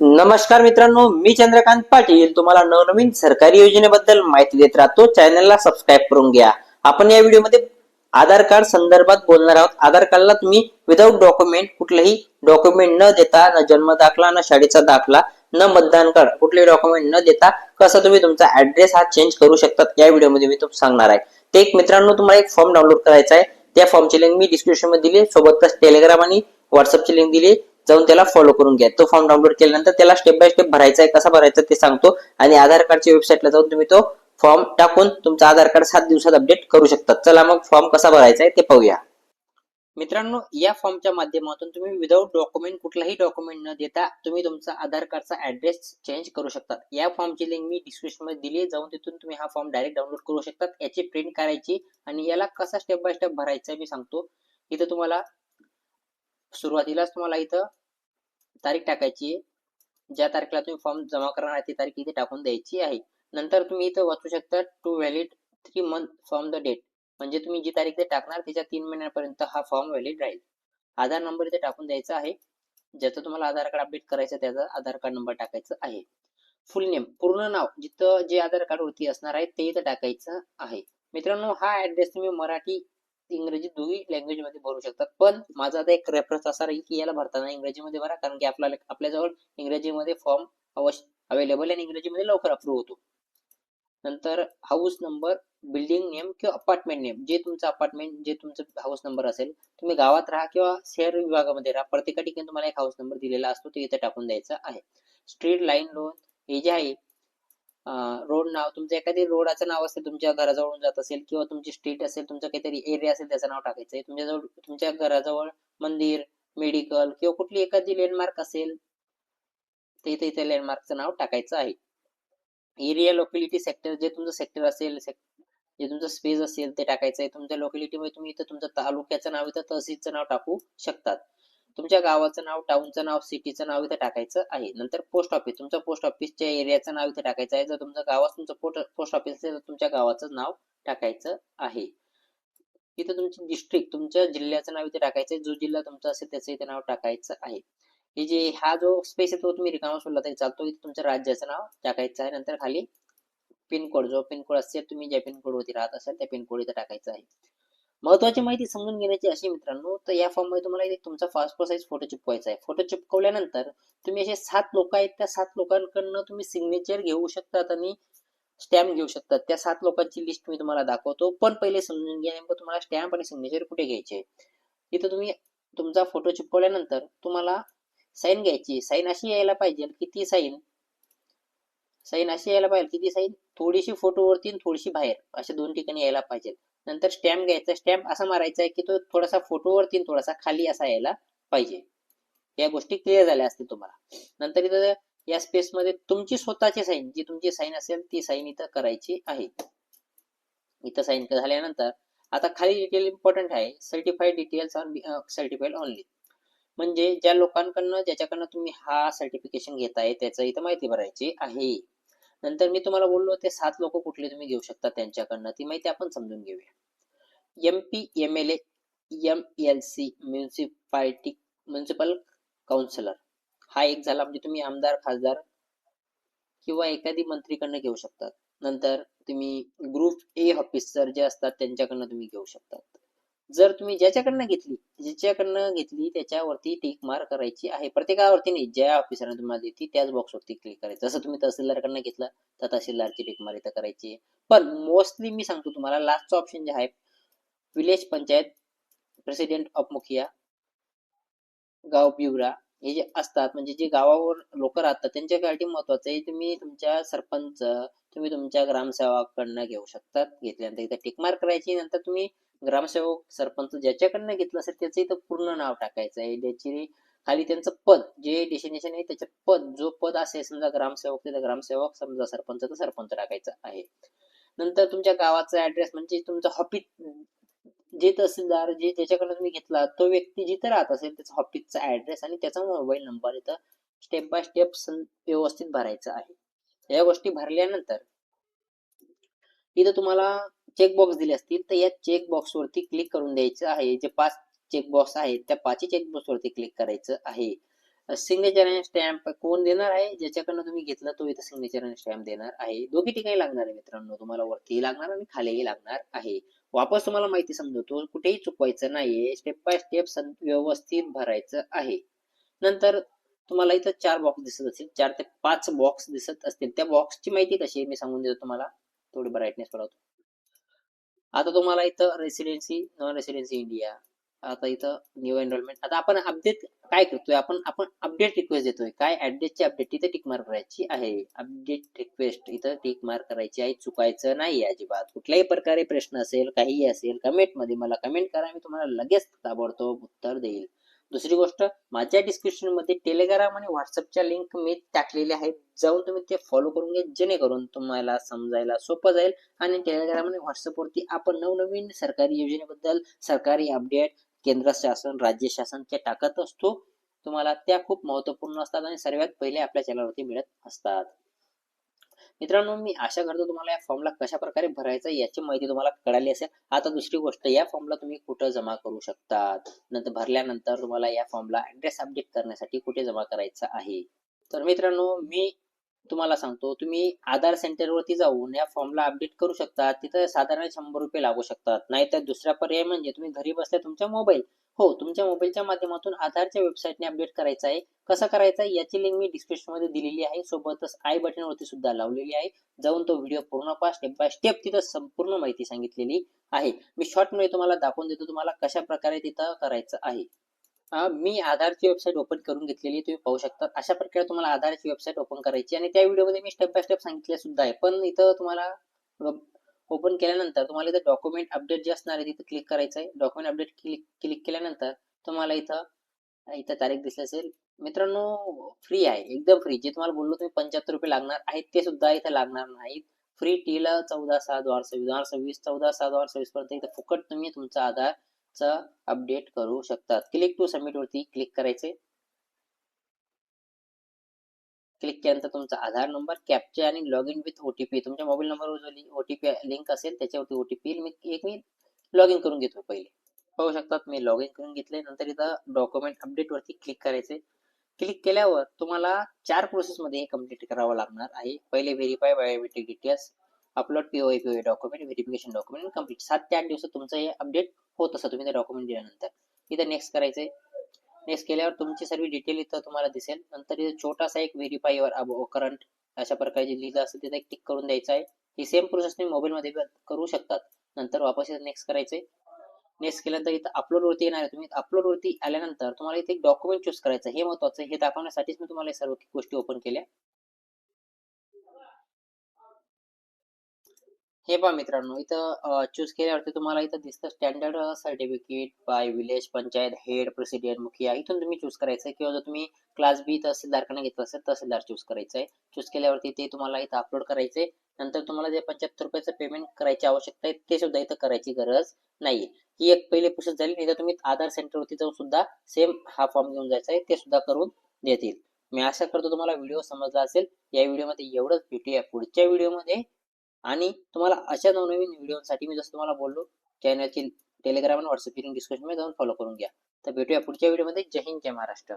नमस्कार मित्रांनो मी चंद्रकांत पाटील. तुम्हाला नवनवीन सरकारी योजनेबद्दल माहिती देत राहतो. चॅनलला सबस्क्राईब करून घ्या. आपण या व्हिडिओमध्ये आधार कार्ड संदर्भात बोलणार आहोत. आधार कार्डला तुम्ही विदाऊट डॉक्युमेंट कुठलेही डॉक्युमेंट न देता न जन्म दाखला न शाळेचा दाखला न मतदान कार्ड कुठलेही डॉक्युमेंट न देता कसं तुम्ही तुमचा ऍड्रेस हा चेंज करू शकतात या व्हिडिओमध्ये मी तुम्हाला सांगणार आहे. ते एक मित्रांनो तुम्हाला एक फॉर्म डाउनलोड करायचा आहे. त्या फॉर्मची लिंक मी डिस्क्रिप्शनमध्ये दिली सोबतच टेलिग्राम आणि व्हॉट्सअपची लिंक दिली जाऊन त्याला फॉलो करून घ्या. तो फॉर्म डाउनलोड केल्यानंतर त्याला स्टेप बाय स्टेप भरायचा आहे कसा भरायचा ते सांगतो. आणि आधार कार्डच्या वेबसाईटला जाऊन तुम्ही तो फॉर्म टाकून तुमचं आधार कार्ड सात दिवसात अपडेट करू शकता. चला मग फॉर्म कसा भरायचा आहे ते पाहूया. मित्रांनो या फॉर्मच्या माध्यमातून तुम्ही विदाऊट डॉक्युमेंट कुठलाही डॉक्युमेंट न देता तुम्ही तुमचा आधार कार्डचा ऍड्रेस चेंज करू शकतात. या फॉर्मची लिंक मी डिस्क्रिप्शनमध्ये दिली जाऊन तिथून तुम्ही हा फॉर्म डायरेक्ट डाउनलोड करू शकतात. याची प्रिंट करायची आणि याला कसा स्टेप बाय स्टेप भरायचा आहे मी सांगतो. इथं तुम्हाला सुरुवातीलाच तुम्हाला इथं तारीख टाकायची आहे. ज्या तारखेला तुम्ही फॉर्म जमा करणार आहे ती तारीख इथे टाकून द्यायची आहे. नंतर तुम्ही इथं वाचू शकता two valid three month from the date म्हणजे तुम्ही जी तारीख ते टाकणार त्याच्या तीन महिन्यापर्यंत हा फॉर्म व्हॅलिड राहील. आधार नंबर इथे टाकून द्यायचा आहे. ज्याचं तुम्हाला आधार कार्ड अपडेट करायचं त्याचा आधार कार्ड नंबर टाकायचा आहे. फुल नेम पूर्ण नाव जिथं जे आधार कार्ड वरती असणार आहे ते इथं टाकायचं आहे. मित्रांनो हा ऍड्रेस तुम्ही मराठी इंग्रजी दोन्ही लँग्वेजमध्ये भरू शकतात. पण माझा आता एक रेफरन्स असा राहील की याला भरताना इंग्रजीमध्ये भरा कारण की आपल्याला आपल्याजवळ इंग्रजीमध्ये फॉर्म अवश्य अवेलेबल आणि इंग्रजीमध्ये लवकर अप्रूव्ह होतो. नंतर हाऊस नंबर बिल्डिंग नेम किंवा अपार्टमेंट नेम जे तुमचं अपार्टमेंट जे तुमचं हाऊस नंबर असेल तुम्ही गावात राहा किंवा शहर विभागामध्ये राहा. प्रत्येका ठिकाणी तुम्हाला एक हाऊस नंबर दिलेला असतो ते इथे टाकून द्यायचा आहे. स्ट्रीट लाईन लोन हे जे आहे रोड नाव तुमचं एखादी रोडाचं नाव असेल तुमच्या घराजवळून जात असेल किंवा तुमची स्ट्रीट असेल तुमचं काहीतरी एरिया असेल त्याचं नाव टाकायचं आहे. तुमच्याजवळ तुमच्या घराजवळ मंदिर मेडिकल किंवा कुठली एखादी लँडमार्क असेल ते इथे इथे लँडमार्कचं नाव टाकायचं आहे. एरिया लोकॅलिटी सेक्टर जे तुमचं सेक्टर असेल जे तुमचं स्पेस असेल ते टाकायचं आहे. तुमच्या लोकॅलिटीमध्ये तुम्ही इथं तुमचं तालुक्याचं नाव इथं तहसीलचं नाव टाकू शकतात. तुमच्या गावाचं नाव टाउनचं नाव सिटीचं नाव इथं टाकायचं आहे. नंतर पोस्ट ऑफिस तुमचं पोस्ट ऑफिसच्या एरियाचं नाव इथे टाकायचं आहे. जर तुमचं गावात तुमचं पोस्ट ऑफिस असेल तर तुमच्या गावाचं नाव टाकायचं आहे. इथं तुमची डिस्ट्रिक्ट तुमच्या जिल्ह्याचं नाव इथे टाकायचं आहे. जो जिल्हा तुमचा असेल त्याचं इथे नाव टाकायचं आहे. हे जे हा जो स्पेस आहे तो तुम्ही रिकामा सोडला तरी चालतो. इथे तुमच्या राज्याचं नाव टाकायचं आहे. नंतर खाली पिनकोड जो पिनकोड असेल तुम्ही ज्या पिनकोड वरती राहत असाल त्या पिनकोड इथे टाकायचं आहे. महत्वाची माहिती समजून घेण्याची अशी मित्रांनो तर या फॉर्ममध्ये तुम्हाला इथे तुमचा पासपोर्ट साईज फोटो चिपकवायचा आहे. फोटो चिपकवल्यानंतर तुम्ही असे सात लोक आहेत त्या सात लोकांकडनं तुम्ही सिग्नेचर घेऊ शकतात आणि स्टॅम्प घेऊ शकतात. त्या सात लोकांची लिस्ट मी तुम्हाला दाखवतो. पण पहिले समजून घ्या नेमकं तुम्हाला स्टॅम्प आणि सिग्नेचर कुठे घ्यायचे इथं तुम्ही तुमचा फोटो चिपकवल्यानंतर तुम्हाला साईन घ्यायची साईन अशी यायला पाहिजे की ती साईन साईन अशी यायला पाहिजे की ती साईन थोडीशी फोटोवरती थोडीशी बाहेर अशा दोन ठिकाणी यायला पाहिजे. नंतर स्टॅम्प घ्यायचा. स्टॅम्प असा मारायचा आहे की तो थोडासा फोटोवरती थोडासा खाली असा यायला पाहिजे. या गोष्टी क्लिअर झाल्या असतील तुम्हाला. नंतर इथं या स्पेसमध्ये तुमची स्वतःची साईन जी तुमची साईन असेल ती साईन इथं करायची आहे. इथं साईन झाल्यानंतर आता खाली डिटेल इम्पॉर्टंट आहे. Certified details on certified only म्हणजे ज्या लोकांकडनं ज्याच्याकडनं तुम्ही हा सर्टिफिकेशन घेताय त्याचं इथं माहिती भरायची आहे. नंतर मी तुम्हाला बोललो ते सात लोक कुठले तुम्ही घेऊ शकता त्यांच्याकडनं ती माहिती आपण समजून घेऊया. M P M L M L C municipality municipal councillor हा एक झाला म्हणजे तुम्ही आमदार खासदार किंवा एखादी मंत्रीकडनं घेऊ शकतात. नंतर तुम्ही ग्रुप ए ऑफिसर जे असतात त्यांच्याकडनं तुम्ही घेऊ शकतात. जर तुम्ही ज्याच्याकडनं घेतली ज्याच्याकडनं घेतली त्याच्यावरती टिक मार्क करायची आहे. प्रत्येकावरती नाही ज्या ऑफिसरने तुम्हाला देते त्याच बॉक्सवरती क्लिक करायचं. जसं तुम्ही तहसीलदारकडनं घेतलं तर तहसीलदारची टिक मार इथं करायची. पण मोस्टली मी सांगतो तुम्हाला लास्टचं ऑप्शन जे आहे विलेज पंचायत प्रेसिडेंट ऑफ मुखिया गाव बिवरा हे जे असतात म्हणजे जे गावावर लोक राहतात त्यांच्यासाठी महत्वाचं आहे तुम्ही तुमच्या सरपंच तुम्ही तुमच्या ग्रामसेवकाकडनं घेऊ शकतात घेतल्यानंतर इथं टिक मार्क करायची नंतर तुम्ही ग्रामसेवक सरपंच ज्याच्याकडनं घेतलं असेल त्याचं इथं पूर्ण नाव टाकायचं आहे. त्याची खाली त्यांचं पद जे डेस्टिनेशन आहे त्याचं पद जो पद असेल समजा ग्रामसेवक तिथं ग्रामसेवक समजा सरपंच तर सरपंच टाकायचं आहे. नंतर तुमच्या गावाचा ऍड्रेस म्हणजे तुमचं ऑफिस जे तहसीलदार जे ज्याच्याकडनं तुम्ही घेतला तो व्यक्ती जिथे राहत असेल त्याचा ऑफिसचा ऍड्रेस आणि त्याचा मोबाईल नंबर इथं स्टेप बाय स्टेप व्यवस्थित भरायचा आहे. या गोष्टी भरल्यानंतर इथं तुम्हाला चेक बॉक्स दिले असतील तर या चेक बॉक्स वरती क्लिक करून द्यायचं आहे. जे पाच चेक बॉक्स आहेत त्या पाचही चेक बॉक्स वरती क्लिक करायचं आहे. सिग्नेचर आणि स्टॅम्प कोण देणार आहे? ज्याच्याकडनं तुम्ही घेतलं तो इथं सिग्नेचर आणि स्टॅम्प देणार आहे. दोघी ठिकाणी लागणार आहे मित्रांनो. तुम्हाला वरतीही लागणार आणि खालीही लागणार आहे. वापस तुम्हाला माहिती समजवतो कुठेही चुकवायचं नाहीये. स्टेप बाय स्टेप व्यवस्थित भरायचं आहे. नंतर तुम्हाला इथं चार बॉक्स दिसत असतील. चार ते पाच बॉक्स दिसत असतील. त्या बॉक्सची माहिती कशी आहे मी सांगून देतो तुम्हाला. थोडी ब्राईटनेस वाढवतो आता तुम्हाला इथं रेसिडेन्सी नॉन रेसिडेन्सी इंडिया आता इथं न्यू एनरोलमेंट आता आपण अपडेट काय करतोय? आपण आपण अपडेट रिक्वेस्ट देतोय. काय? ऍड्रेसची अपडेट इथे टिक मार्क करायची आहे. अपडेट रिक्वेस्ट इथं टिक मार्क करायची आहे. चुकायचं नाही अजिबात. कुठल्याही प्रकारे प्रश्न असेल काहीही असेल कमेंटमध्ये मला कमेंट करा. मी तुम्हाला लगेच ताबडतोब उत्तर देईल. दुसरी गोष्ट माझ्या डिस्क्रिप्शनमध्ये टेलिग्राम आणि व्हॉट्सअपच्या लिंक मी टाकलेल्या आहेत. जाऊन तुम्ही ते फॉलो करून घ्या. जेणेकरून तुम्हाला समजायला सोपं जाईल. आणि टेलिग्राम आणि व्हॉट्सअपवरती आपण नवनवीन सरकारी योजनेबद्दल सरकारी अपडेट केंद्र शासन राज्य शासनचे टाकत असतो तुम्हाला त्या खूप महत्त्वपूर्ण असतात आणि सर्वात पहिले आपल्या चॅनलवरती मिळत असतात. मित्रांनो मी आशा करतो तुम्हाला या फॉर्मला कशा प्रकारे भरायचं याची माहिती तुम्हाला कळाली असेल. आता दुसरी गोष्ट या फॉर्मला तुम्ही कुठं जमा करू शकतात? नंतर भरल्यानंतर तुम्हाला या फॉर्मला ऍड्रेस अपडेट करण्यासाठी कुठे जमा करायचा आहे? तर मित्रांनो मी तुम्हाला सांगतो तुम्ही आधार सेंटरवरती जाऊन या फॉर्मला अपडेट करू शकता. तिथं साधारण शंभर रुपये लागू शकतात. नाहीतर दुसरा पर्याय म्हणजे तुम्ही घरी बसल्या तुमच्या मोबाईल हो तुमच्या मोबाईलच्या माध्यमातून आधारच्या वेबसाईटने अपडेट करायचं आहे. कसं करायचं आहे? याची लिंक मी डिस्क्रिप्शनमध्ये दिलेली आहे. सोबतच आय बटन वरती सुद्धा लावलेली आहे. जाऊन तो व्हिडिओ पूर्ण पहा. स्टेप बाय स्टेप तिथं संपूर्ण माहिती सांगितलेली आहे. मी शॉर्टमध्ये तुम्हाला दाखवून देतो तुम्हाला कशा प्रकारे तिथं करायचं आहे. मी आधारची वेबसाईट ओपन करून घेतलेली तुम्ही पाहू शकता. अशा प्रकारे तुम्हाला आधारची वेबसाईट ओपन करायची आणि त्या व्हिडिओमध्ये मी स्टेप बाय स्टेप सांगितले सुद्धा आहे. पण इथं तुम्हाला ओपन केल्यानंतर तुम्हाला इथं डॉक्युमेंट अपडेट जे असणार आहे तिथं क्लिक करायचं आहे. डॉक्युमेंट अपडेट क्लिक क्लिक केल्यानंतर तुम्हाला इथं इथं तारीख दिसली असेल. मित्रांनो फ्री आहे. एकदम फ्री जे तुम्हाला बोललो तुम्ही पंच्याहत्तर रुपये लागणार आहेत ते सुद्धा इथं लागणार नाहीत. फ्री टीला चौदा सहा दोन हजार सव्वीस. दोन हजार सव्वीस चौदा सहा दोन हजार सव्वीस पर्यंत इथं फुकट तुम्ही तुमचा आधार आधारचा अपडेट करू शकतात. क्लिक टू सबमिट वरती क्लिक करायचे. क्लिक केल्यानंतर तुमचा आधार नंबर कॅप्चा आणि लॉग इन विथ ओटीपी तुमच्या मोबाईल नंबरवर जो ओटीपी लिंक असेल त्याच्यावरती ओटीपी मी एक मी लॉग इन करून घेतो पहिले. पाहू शकतात मी लॉग इन करून घेतले नंतर इथं डॉक्युमेंट अपडेट वरती क्लिक करायचे. क्लिक केल्यावर तुम्हाला चार प्रोसेस मध्ये हे कंप्लीट करावं लागणार आहे. पहिले verify biometric details upload PO PO document verification document complete सात ते आठ दिवसात तुमचं हे अपडेट होत असतं तुम्ही डॉक्युमेंट दिल्यानंतर. इथं नेक्स्ट करायचंय. नेक्स्ट केल्यावर तुमची सर्व डिटेल इथं तुम्हाला दिसेल. नंतर इथं छोटासा एक व्हेरीफायवर अबो करंट अशा प्रकारे जे लिहिलं असेल तिथं एक टिक करून द्यायचं आहे. ही सेम प्रोसेस तुम्ही मोबाईल मध्ये करू शकतात. नंतर वापस इथं नेक्स्ट करायचंय. नेक्स्ट केल्यानंतर इथं अपलोड वरती येणार आहे. तुम्ही अपलोड वरती आल्यानंतर तुम्हाला इथे एक डॉक्युमेंट चूज करायचं हे महत्वाचं हे दाखवण्यासाठीच मी तुम्हाला सर्व गोष्टी ओपन केल्या. हे पहा मित्रांनो इथं चूज केल्यावरती तुम्हाला इथं दिसतं standard certificate by village panchayat head president mukhiya. इथून तुम्ही चूज करायचं आहे किंवा जर तुम्ही क्लास बी तहसीलदारकडे घेतलं असेल तहसीलदार चूज करायचं आहे चूज केल्यावरती ते तुम्हाला इथं अपलोड करायचंय. नंतर तुम्हाला जे पंच्याहत्तर रुपयाचं पेमेंट करायची आवश्यकता आहे ते सुद्धा इथं करायची गरज नाहीये. ही एक पहिली प्रोसेस झाली नाही तर तुम्ही आधार सेंटरवरती जाऊन सुद्धा सेम हा फॉर्म घेऊन जायचा आहे ते सुद्धा करून देतील. मी आशा करतो तुम्हाला व्हिडिओ समजला असेल. या व्हिडिओमध्ये एवढंच. भेटूया पुढच्या व्हिडिओमध्ये. आणि तुम्हाला अशा नवनवीन व्हिडिओसाठी मी जसं तुम्हाला बोललो चॅनलची टेलिग्राम आणि व्हॉट्सअप लिंक डिस्क्रिप्शनमध्ये जाऊन फॉलो करून घ्या. तर भेटूया पुढच्या व्हिडिओमध्ये जय हिंद जय महाराष्ट्र.